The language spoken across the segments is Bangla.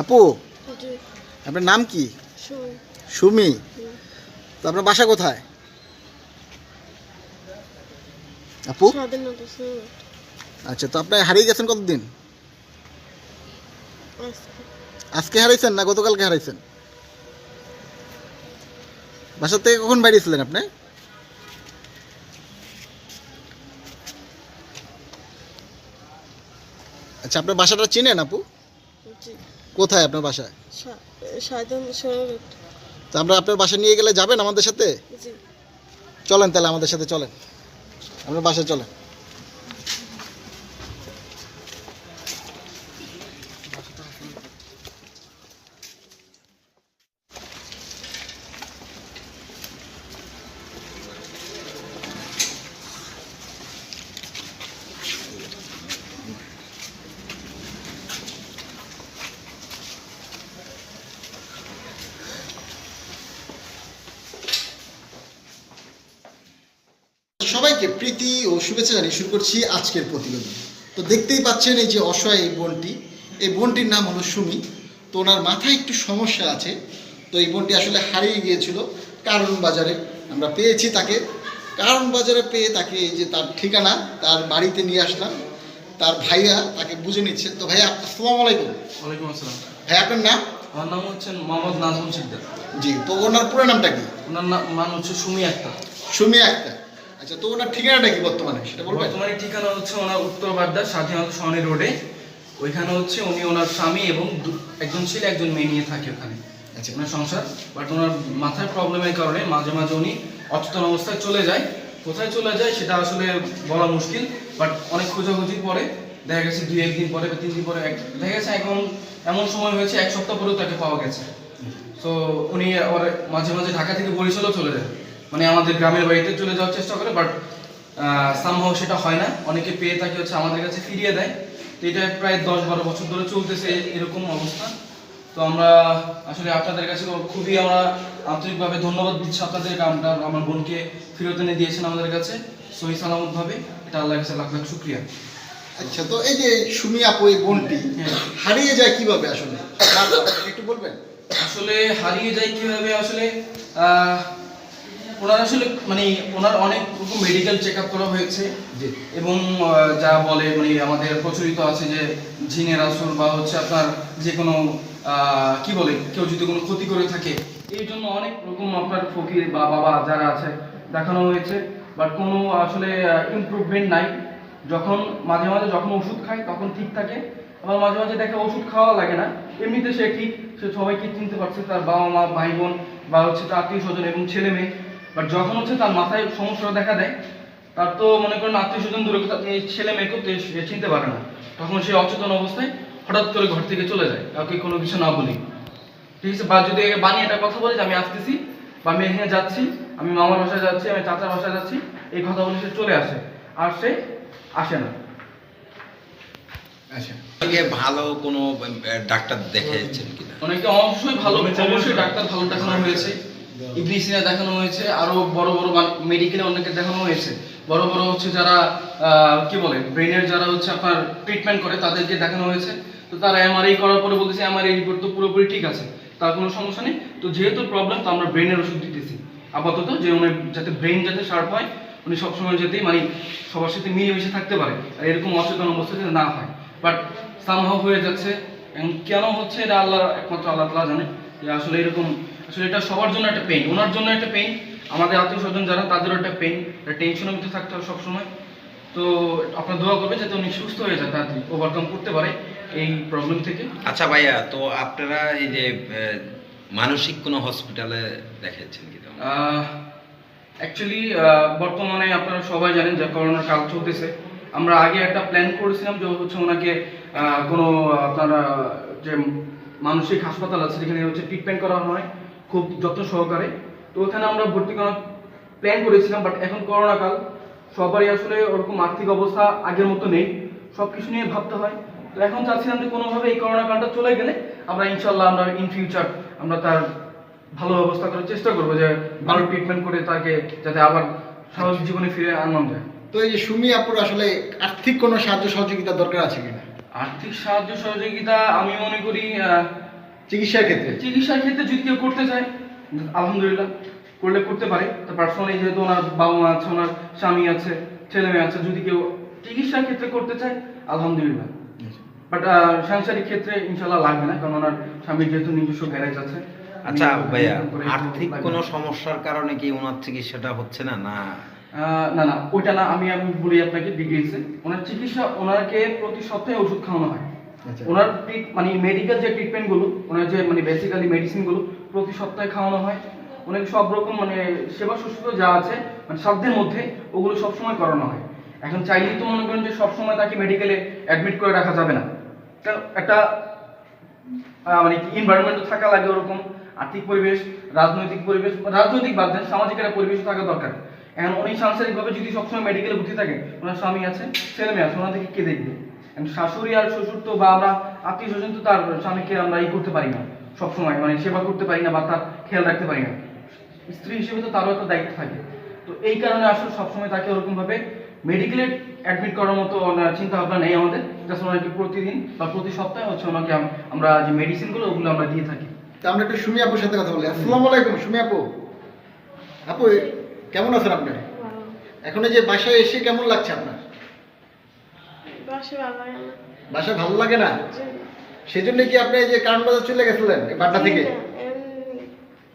আপু? আপনার নাম কি? সুমি। তো আপনার বাসা কোথায়? আপু? আচ্ছা তো আপনি হারিয়ে গেছেন কতদিন? আজকে। হারাইছেন না গতকালকে হারাইছেন? বাসা থেকে কখন বেরিয়েছিলেন আপনি? আচ্ছা আপনার বাসাটা চেনেন আপু? জি। কোথায় আপনার বাসা সাধন তো আমরা আপনার বাসা নিয়ে গেলে যাবেন আমাদের সাথে? জি। চলেন তাহলে আমাদের সাথে চলেন। আপনার বাসায় চলেন। সবাইকে প্রীতি ও শুভেচ্ছা জানিয়ে শুরু করছি আজকের প্রতিবেদন। তো দেখতেই পাচ্ছেন এই যে অসহায় এই বোনটি। এই বোনটির নাম হলো সুমি। তো ওনার মাথায় একটু সমস্যা আছে। তো এই বোনটি আসলে হারিয়ে গিয়েছিল কারণ বাজারে। আমরা পেয়েছি তাকে। কারণ বাজারে পেয়ে তাকে এই যে তার ঠিকানা তার বাড়িতে নিয়ে আসলাম। তার ভাইয়া তাকে বুঝে নিচ্ছে। তো ভাইয়া আসসালামু আলাইকুম। ওয়ালাইকুম আসসালাম। ভাই আপনার নাম? আমার নাম হচ্ছে মোহাম্মদ নাজমুল শিকদার জি তো ওনার পুরো নামটা কি? ওনার নাম হচ্ছে সুমি আক্তার। সুমি আক্তার। আচ্ছা তো ওনার ঠিকানাটা কি বর্তমানে? সেটা বলবেন? বর্তমানে ঠিকানা হচ্ছে ওনার উত্তর বাড্ডা স্বাধীনতা সহনী রোডে। ওইখানে হচ্ছে উনি ওনার স্বামী এবং একজন ছেলে একজন মেয়ে নিয়ে থাকে ওখানে। আচ্ছা। ওনার সংসার বাট ওনার মাথার প্রবলেমের কারণে মাঝে মাঝে উনি অচেতন অবস্থায় চলে যায়। কোথায় চলে যায় সেটা আসলে বলা মুশকিল বাট অনেক খোঁজাখুঁজির পরে দেখা গেছে দুই একদিন পরে বা তিন দিন পরে এক- দেখা গেছে এখন এমন সময় হয়েছে এক সপ্তাহ পরেও তাকে পাওয়া গেছে। তো উনি আবার মাঝে মাঝে ঢাকা থেকে বরিশালও চলে যায়। মানে আমাদের গ্রামের বাড়িতে চলে যাওয়ার চেষ্টা করে বাট সামহাও সেটা হয় না। অনেকে পেয়ে তাকে হচ্ছে আমাদের কাছে ফিরিয়ে দেয়। তো এটা প্রায় দশ বারো বছর ধরে চলতেছে এরকম অবস্থা। তো আমরা আসলে আপনাদের কাছে খুবই আমরা আন্তরিকভাবে ধন্যবাদ দিচ্ছি আপনাদের আমরা আমার বোনকে ফেরত এনে দিয়েছেন আমাদের কাছে সহি সালামতভাবে। এটা আল্লাহর কাছে লাখ লাখ শুক্রিয়া। আচ্ছা তো এই যে সুমি আপু এই বোনটি হ্যাঁ। হারিয়ে যায় কীভাবে আসলে? একটু বলবেন? আসলে হারিয়ে যায় কীভাবে? আসলে আহ, ওনার আসলে মানে ওনার অনেক রকম মেডিকেল চেক আপ করা হয়েছে। এবং যা বলে মানে আমাদের প্রচলিত আছে যে ঝিঙের আসর বা হচ্ছে আপনার যে কোনো কি বলে কেউ যদি কোনো ক্ষতি করে থাকে এই জন্য অনেক রকম আপনার ফকির বা বাবা যারা আছে দেখানো হয়েছে। বাট কোনো আসলে ইমপ্রুভমেন্ট নাই। যখন মাঝে মাঝে যখন ওষুধ খায় তখন ঠিক থাকে। আবার মাঝে মাঝে দেখে ওষুধ খাওয়া লাগে না। এমনিতে সে ঠিক সে সবাইকে চিনতে পারছে তার বাবা মা ভাই বোন বা হচ্ছে তার আত্মীয় স্বজন এবং ছেলে মেয়ে বাট যখন হচ্ছে তার মাথায় সমস্যা দেখা দেয় তার তো মনে করেন আত্মীয় স্বজন দূরে ছেলে মেয়েকেও তো চিনতে পারে না। তখন সে অচেতন অবস্থায় হঠাৎ করে ঘর থেকে চলে যায় কাউকে কোনো কিছু না বলি ঠিক আছে? বা যদি বানিয়ে একটা কথা বলে যে আমি আসতেছি বা আমি এখানে যাচ্ছি আমি মামার বাসায় যাচ্ছি আমি চাচার বাসায় যাচ্ছি এই কথা বলে সে চলে আসে আর সে আসে না। আচ্ছা। ভালো কোনো ডাক্তার দেখিয়েছেন কিনা? অনেকে অবশ্যই ভালো অবশ্যই ডাক্তার ভালো দেখানো হয়েছে। ইবলিসিনে দেখানো হয়েছে বড় বড় মেডিকেলে অনেকে দেখানো হয়েছে। বড় বড় হচ্ছে যারা কি বলে ব্রেনের যারা হচ্ছে আপনার ট্রিটমেন্ট করে তাদেরকে দেখানো হয়েছে। তো তারা এমআরআই করার পরে বলতেছে এমআরআই রিপোর্ট তো পুরোপুরি ঠিক আছে, তার কোনো সমস্যা নেই। তো যেহেতু প্রবলেম তো আমরা ব্রেনের ওষুধ দিতেছি। আপাতত যে উনি যাতে ব্রেন যাতে শার্প হয়, উনি সবসময় যাতে মানে সবার সাথে মিলেমিশে থাকতে পারে, আর এরকম অচেতন অবস্থা না হয়। বাট সামহাও হয়ে যাচ্ছে কেন হচ্ছে এটা আল্লাহ, একমাত্র আল্লাহ তালা জানে যে আসলে এরকম আসলে এটা সবার জন্য একটা পেইন ওনার জন্য একটা পেইন আমাদের আত্মীয় স্বজন যারা তাদেরও একটা পেইন একটা টেনশনের মধ্যে থাকতে হবে সবসময়। তো আপনার দোয়া করবে যাতে উনি সুস্থ হয়ে যায় তাড়াতাড়ি ওভারকাম করতে পারে এই প্রবলেম থেকে। আচ্ছা ভাইয়া তো আপনারা এই যে মানসিক কোনো হসপিটালে দেখিয়েছেন কি অ্যাকচুয়ালি বর্তমানে আপনারা সবাই জানেন যে করোনার কাল চলতেছে। আমরা আগে একটা প্ল্যান করেছিলাম যে হচ্ছে ওনাকে কোনো আপনার যে মানসিক হাসপাতাল আছে সেখানে হচ্ছে ট্রিটমেন্ট করা হয়। খুব যত্ন সহকারে। তো ওখানে আমরা ভর্তি করার প্ল্যান করেছিলাম বাট এখন করোনা কাল সবারই আসলে ওরকম আর্থিক অবস্থা আগের মতো নেই। সব কিছু নিয়ে ভাবতে হয়। তো এখন চাচ্ছিলাম যে কোনোভাবে এই করোনা কালটা চলে গেলে আমরা ইনশাল্লাহ আমরা ইন ফিউচার আমরা তার ভালো ব্যবস্থা করার চেষ্টা করব যে ভালো ট্রিটমেন্ট করে তাকে যাতে আবার স্বাভাবিক জীবনে ফিরে আনন্দ যায় তো এই যে সুমি আপুর আসলে আর্থিক কোনো সাহায্য সহযোগিতা দরকার আছে কিনা? আর্থিক সাহায্য সহযোগিতা আমি মনে করি আহ, চিকিৎসার ক্ষেত্রে? চিকিৎসার ক্ষেত্রে যদি কেউ করতে চায় আলহামদুলিল্লাহ করলে করতে পারে। তার পার্সোনালি যেহেতু ওনার বাবা মা আছে ওনার স্বামী আছে ছেলে মেয়ে আছে যদি কেউ চিকিৎসার ক্ষেত্রে করতে চায় আলহামদুলিল্লাহ। বাট সাংসারিক ক্ষেত্রে ইনশাল্লাহ লাগবে না কারণ ওনার স্বামীর যেহেতু নিজস্ব গ্যারেজ আছে। আচ্ছা ভাইয়া আর্থিক কোনো সমস্যার কারণে কি ওনার চিকিৎসাটা হচ্ছে না না? আহ, না না ওইটা না আমি আমি বলি আপনাকে ডিগ্রিজে ওনার চিকিৎসা ওনাকে প্রতি সপ্তাহে ওষুধ খাওয়ানো হয়। ওনার ট্রিট মানে মেডিকেল যে ট্রিটমেন্টগুলো, ওনার যে মানে বেসিক্যালি মেডিসিনগুলো, প্রতি সপ্তাহে খাওয়ানো হয়। ওনাকে সব রকম মানে সেবা শুশ্রূষা যা আছে মানে সাধ্যের মধ্যে, ওগুলো সবসময় করানো হয়। এখন চাইলেই তো মনে করেন যে সবসময় তাকে মেডিকেলে অ্যাডমিট করে রাখা যাবে না। একটা মানে এনভায়রনমেন্ট থাকা লাগে ওরকম, আর্থিক পরিবেশ, রাজনৈতিক পরিবেশ, রাজনৈতিক বাদ দেন, সামাজিক একটা পরিবেশ থাকা দরকার। এখন উনি সাংসারিকভাবে যদি সবসময় মেডিকেলে ভর্তি থাকে, ওনার স্বামী আছে, ছেলে মেয়ে আছে, ওনাদেরকে কে দেখবে? শাশুড়ি আর শ্বশুর তো বা আমরা আত্মীয় স্বজন তো তার স্বামীকে আমরা ই করতে পারি না সবসময়। মানে সেবা করতে পারি না বা তার খেয়াল রাখতে পারি না। স্ত্রী হিসেবে তো তারও একটা দায়িত্ব থাকে। তো এই কারণে আসলে সবসময় তাকে ওরকম ভাবে মেডিকেলে অ্যাডমিট করার মতো চিন্তা ভাবনা নেই আমাদের। জাস্ট ওনাকে প্রতিদিন বা প্রতি সপ্তাহে হচ্ছে ওনাকে আমরা যে মেডিসিনগুলো ওগুলো আমরা দিয়ে থাকি। তা আমরা একটু সুমি আপুর সাথে কথা বলি। আসসালামু আলাইকুম সুমি আপু। আপু কেমন আছেন আপনি? এখন এই যে বাসায় এসে কেমন লাগছে আপনার? বাসে ভালো লাগে না। বাসায় ভালো লাগে না? জি। সেই জন্য কি আপনি এই যে কারণ বাজার চলে গেছিলেন বাড্ডা থেকে।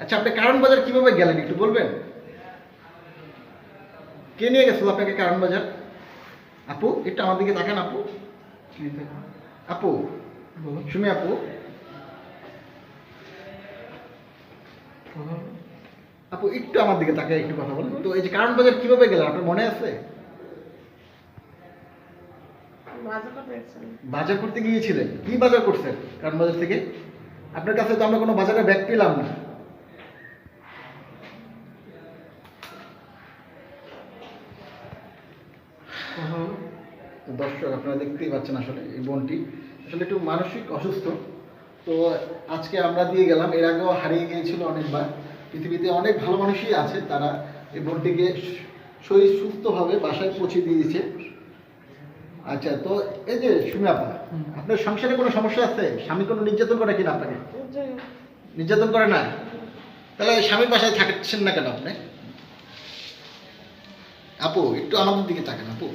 আচ্ছা আপনি কারণ বাজার কীভাবে গেলেন একটু বলবেন? কে নিয়ে গেছিল আপনাকে কারণ বাজার? আপু একটু আমার দিকে তাকান আপু। আপু সুমি আপু। আপু একটু আমার দিকে তাকায় একটু কথা বলেন। তো এই যে কারণ বাজার কীভাবে গেলেন আপনার মনে আছে? বাজার করতে গেছেন। বাজার করতে গিয়েছিলেন? কি বাজার করছেন? কারণ বাজার থেকে? আপনার কাছে তো আমরা কোনো বাজারে ব্যাগ পেলাম না। দর্শক আপনারা দেখতেই পাচ্ছেন আসলে এই বোনটি। আসলে একটু মানসিক অসুস্থ। তো আজকে আমরা দিয়ে গেলাম। এর আগেও হারিয়ে গিয়েছিল অনেকবার। পৃথিবীতে অনেক ভালো মানুষই আছে। তারা এই বোনটিকে শরীর সুস্থভাবে বাসায় পৌঁছে দিয়েছে। আচ্ছা তো এই যে সুমি আপা আপনার সংসারে কোনো সমস্যা আছে? স্বামী কোনো নির্যাতন করে কিনা আপনাকে? নির্যাতন? করে না? তাহলে স্বামীর বাসায় থাকছেন না কেন আপনি? আপু একটু আমাদের দিকে তাকান আপু।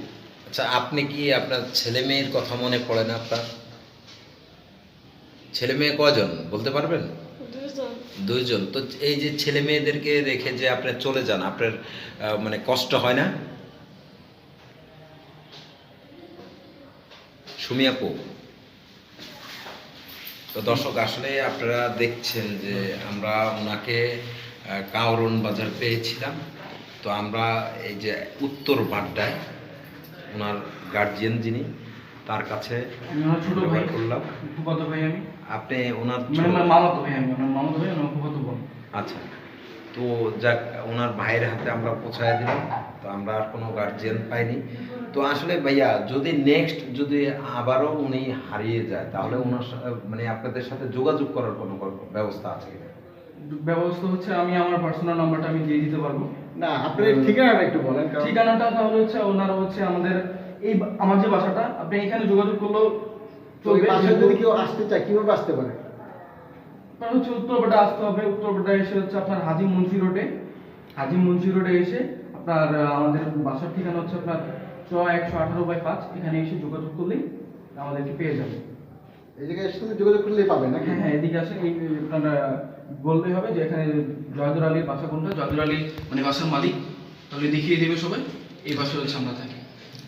আচ্ছা আপনি কি আপনার ছেলে মেয়ের কথা মনে পড়ে না আপনার? ছেলে মেয়ে কজন বলতে পারবেন? দুজন দুইজন। তো এই যে ছেলে মেয়েদেরকে রেখে যে আপনি চলে যান আপনার মানে কষ্ট হয় না? সুমি আপু। তো দর্শক আসলে আপনারা দেখছেন যে আমরা ওনাকে আহ, কাওরন বাজার পেয়েছিলাম। তো আমরা এই যে উত্তর বাড্ডায় ওনার গার্জিয়ান যিনি তার কাছে করলাম। আপনি ওনার মানে মামাতো ভাই আমি ওনার মামাতো ভাই ওনার ফুফাতো বোন। আচ্ছা। তো যাক ওনার ভাইয়ের হাতে আমরা পৌঁছায় দিলাম তো আমরা আর কোনো গার্জিয়ান পাইনি। তো আসলে ভাইয়া যদি নেক্সট যদি আবারও উনি হারিয়ে যায় তাহলে ওনার মানে আপনাদের সাথে যোগাযোগ করার কোনো ব্যবস্থা আছে কিনা? ব্যবস্থা হচ্ছে আমি আমার পার্সোনাল নাম্বারটা আমি দিয়ে দিতে পারব। না আপনার ঠিকানাটা একটু বলেন ঠিকানাটা তাহলে হচ্ছে ওনার হচ্ছে আমাদের এই আমার যে বাসাটা আপনি এখানে যোগাযোগ করলেও তো চলবে বাসায় যদি কেউ আসতে চায় কীভাবে আসতে পারে? আপনার হচ্ছে উত্তরপাটা আসতে হবে। উত্তরপাটা এসে হচ্ছে আপনার হাজি মুন্সি রোডে হাজি মুন্সি রোডে এসে আপনার আমাদের বাসার ঠিকানা হচ্ছে আপনার চ একশো আঠারো বাই পাঁচ। এখানে এসে যোগাযোগ করলেই আমাদেরকে পেয়ে যাবে। এই জায়গায় সাথে যোগাযোগ করলেই পাবে নাকি? হ্যাঁ হ্যাঁ এদিকে আসেন। এই আপনার বললেই হবে যে এখানে জয়দুর আলীর বাসা কোনটা? জয়দুর আলী মানে বাসার মালিক। তাহলে দেখিয়ে দেবে সবাই। এই বাসা হচ্ছে আমরা থাকি।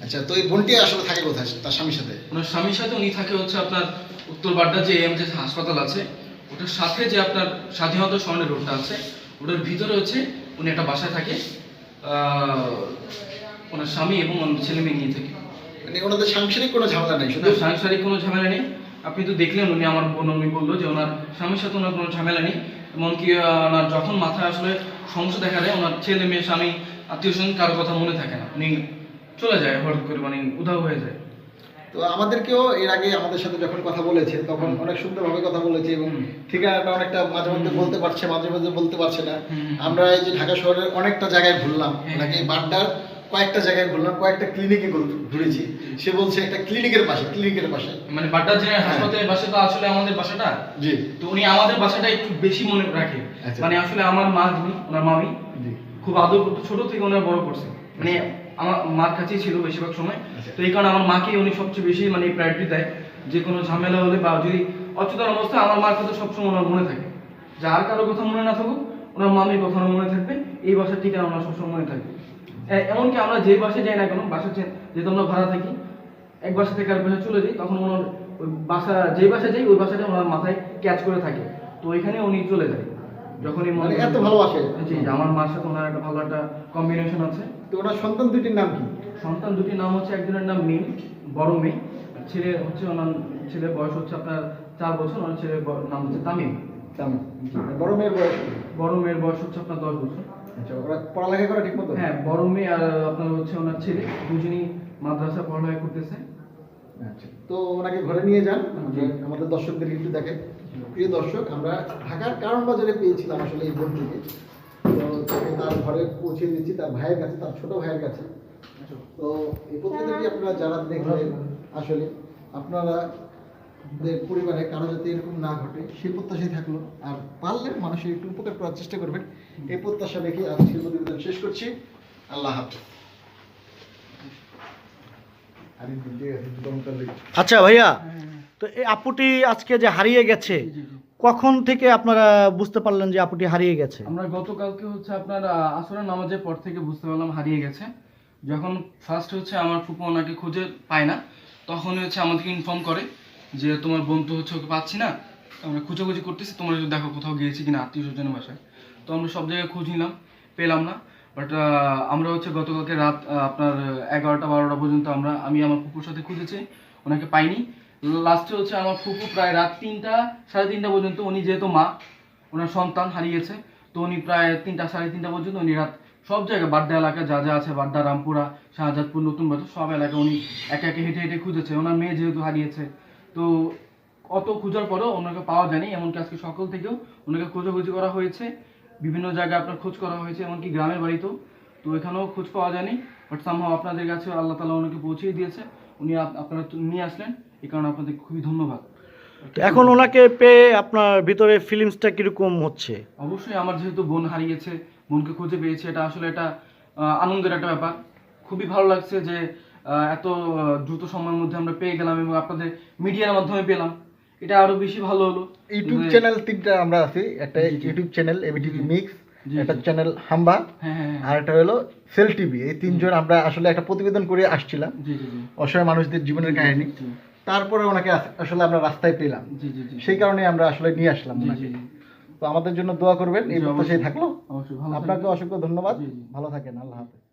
আচ্ছা তো এই বোনটি আসলে থাকে কোথায়? তার স্বামীর সাথে? ওনার স্বামীর সাথে উনি থাকে হচ্ছে আপনার উত্তর বাড্ডা যে এম যে হাসপাতাল আছে। ওটার সাথে যে আপনার স্বাধীনতা স্বর্ণের রোডটা আছে ওটার ভিতরে হচ্ছে উনি একটা বাসায় থাকে ওনার স্বামী এবং ছেলে মেয়ে নিয়ে থাকে। মানে ওনাদের সাংসারিক কোনো ঝামেলা নেই শুধু শুধু সাংসারিক কোনো ঝামেলা নেই। আপনি তো দেখলেন উনি আমার বোন উনি বলল যে ওনার স্বামীর সাথে ওনার কোনো ঝামেলা নেই। এমনকি ওনার যখন মাথায় আসলে সমস্যা দেখা দেয় ওনার ছেলে মেয়ে স্বামী আত্মীয় স্বজন কারও কথা মনে থাকে না। উনি চলে যায় হঠাৎ করে মানে উধাও হয়ে যায়। তো আমাদেরকেও এর আগে আমাদের সাথে যখন কথা বলেছে তখন অনেক সুন্দরভাবে কথা বলেছে এবং ঠিকানাটা অনেকটা মাঝে মধ্যে বলতে পারছে মাঝে মাঝে বলতে পারছে না। আমরা এই যে ঢাকা শহরের অনেকটা জায়গায় ঘুরলাম হ্যাঁ। নাকি বাড্ডার কয়েকটা জায়গায় ঘুরলাম কয়েকটা ক্লিনিকে ঘুরেছি। সে বলছে একটা ক্লিনিকের পাশে ক্লিনিকের পাশে। মানে বাড্ডা যে হাসপাতালের বাসা তো আসলে আমাদের বাসাটা? জি। তো উনি আমাদের বাসাটা একটু বেশি মনে রাখে। আচ্ছা। মানে আসলে আমার মা যিনি ওনার মামি খুব আদর করতো ছোট থেকে ওনার বড় করছে। মানে আমার মার কাছেই ছিল বেশিরভাগ সময়। আচ্ছা। তো এই কারণে আমার মাকে উনি সবচেয়ে বেশি মানে প্রায়োরিটি দেয়। যে কোনো ঝামেলা হলে বা যদি অচেতন অবস্থায় আমার মার কথা সবসময় ওনার মনে থাকে। যে আর কারও কথা মনে না থাকুক ওনার মামির কথা মনে থাকবে। এই বাসার ঠিকানা ওনার সবসময় মনে থাকবে। এমনকি আমরা যে বাসায় যাই না কেন বাসা যেহেতু আমরা ভাড়া থাকি এক বাসা থেকে আর বাসা চলে যাই তখন ওনার ওই বাসা যেই বাসায় যাই ওই বাসাটা ওনার মাথায় ক্যাচ করে থাকে। তো ওইখানে উনি চলে যায়। যখনই মনে মানে এত ভালোবাসে। জি, আমার মার সাথে ওনার একটা ভালো একটা কম্বিনেশন আছে। তো ওনার সন্তান দুটির নাম কি? সন্তান দুটির নাম হচ্ছে একজনের নাম মিম বড় মেয়ে ছেলে হচ্ছে ওনার ছেলের বয়স হচ্ছে আপনার চার বছর ওনার ছেলের নাম হচ্ছে তামিম। তামিম বড় মেয়ের বয়স? বড় মেয়ের বয়স হচ্ছে আপনার দশ বছর। আচ্ছা ওরা পড়ালেখা করে ঠিক মতো? হ্যাঁ বড় মেয়ে আর আপনার হচ্ছে ওনার ছেলে দুজনই মাদ্রাসা পড়ালেখা করতেছে। আচ্ছা তো ওনাকে ঘরে নিয়ে যান আমাদের দর্শকদের একটু দেখেন। প্রিয় দর্শক আমরা ঢাকার কারণ বাজারে পেয়েছিলাম আসলে এই তো তাকে তার ঘরে পৌঁছে দিয়েছি, তার ভাইয়ের কাছে, তার ছোট ভাইয়ের কাছে। তো এই প্রতিনিধি আপনারা যারা দেখলেন আসলে, আপনারা পরিবারে কারও যাতে এরকম না ঘটে, সেই প্রত্যাশাই থাকল। আর পারলে মানুষের একটু উপকার করার চেষ্টা করবেন। এই প্রত্যাশা রেখে আজকের প্রতিবেদন শেষ করছি। আল্লাহ হাফেজ। আচ্ছা ভাইয়া। তো এই আপুটি আজকে যে হারিয়ে গেছে। কখন থেকে আপনারা বুঝতে পারলেন যে আপুটি হারিয়ে গেছে? আমরা গতকালকে হচ্ছে আপনার আসরের নামাজের পর থেকে বুঝতে পারলাম হারিয়ে গেছে। যখন ফার্স্ট হচ্ছে আমার ফুপু ওনাকে খুঁজে পায় না তখন হচ্ছে আমাদেরকে ইনফর্ম করে যে তোমার বন্ধু হচ্ছে ওকে পাচ্ছি না। আমরা খুঁজোখুঁজি করতেছি তোমরা যদি দেখো কোথাও গিয়েছি কিনা আত্মীয় স্বজনের বাসায়। তো আমরা সব জায়গায় খোঁজ নিলাম পেলাম না। বাট আমরা হচ্ছে গতকালকে রাত আপনার এগারোটা বারোটা পর্যন্ত আমরা আমি আমার ফুপুর সাথে খুঁজেছি ওনাকে পাইনি। লাস্টে হচ্ছে আমার ফুপু, প্রায় রাত তিনটা, সাড়ে তিনটা পর্যন্ত উনি যেহেতু মা, ওনার সন্তান হারিয়েছে, তো উনি প্রায় তিনটা, সাড়ে তিনটা পর্যন্ত উনি রাত সব জায়গায়, বাড্ডা এলাকা যা যা আছে, বাড্ডা, রামপুরা, শাহজাদপুর, নতুন বাজার, সব এলাকা উনি একে একে হেঁটে হেঁটে খুঁজেছে। ওনার মেয়ে যেহেতু হারিয়েছে, তো অত খোঁজার পরেও ওনাকে পাওয়া যায়নি, এমনকি আজকে সকল থেকেও ওনাকে খোঁজাখুঁজি করা হয়েছে। বিভিন্ন জায়গায় আপনার খোঁজ করা হয়েছে, এমনকি গ্রামের বাড়িতেও, তো এখানেও খোঁজ পাওয়া যায়নি। বাট সামহাও আপনাদের কাছে আল্লাহ তালা ওনাকে পৌঁছিয়ে দিয়েছে। উনি আপ- আপনারা নিয়ে আসলেন। এই কারণে আপনাদের খুবই ধন্যবাদ। এখন ওনাকে পেয়ে আপনার ভিতরে ফিলিংসটা কীরকম হচ্ছে? অবশ্যই আমার যেহেতু বোন হারিয়েছে বোনকে খুঁজে পেয়েছি এটা আসলে এটা আনন্দের একটা ব্যাপার। খুবই ভালো লাগছে যে এত দ্রুত সময়ের মধ্যে আমরা পেয়ে গেলাম এবং আপনাদের মিডিয়ার মাধ্যমে পেলাম। এটা আরও বেশি ভালো হলো। ইউটিউব চ্যানেল তিনটা আমরা আছি একটা। ইউটিউব চ্যানেল এবিটিভি মিক্স একটা চ্যানেল হাম্বা হ্যাঁ হ্যাঁ হ্যাঁ। আর একটা হলো সেল টিভি এই তিনজন আমরা আসলে একটা প্রতিবেদন করে আসছিলাম। জি জি জি। অসহায় মানুষদের জীবনের কাহিনী। তারপরে ওনাকে আসলে আমরা রাস্তায় পেলাম। সেই কারণে আমরা আসলে নিয়ে আসলাম ওনাকে। তো আমাদের জন্য দোয়া করবেন এই প্রত্যাশাই থাকল। আপনাকে অসংখ্য ধন্যবাদ। ভালো থাকেন আল্লাহ হাফেজ।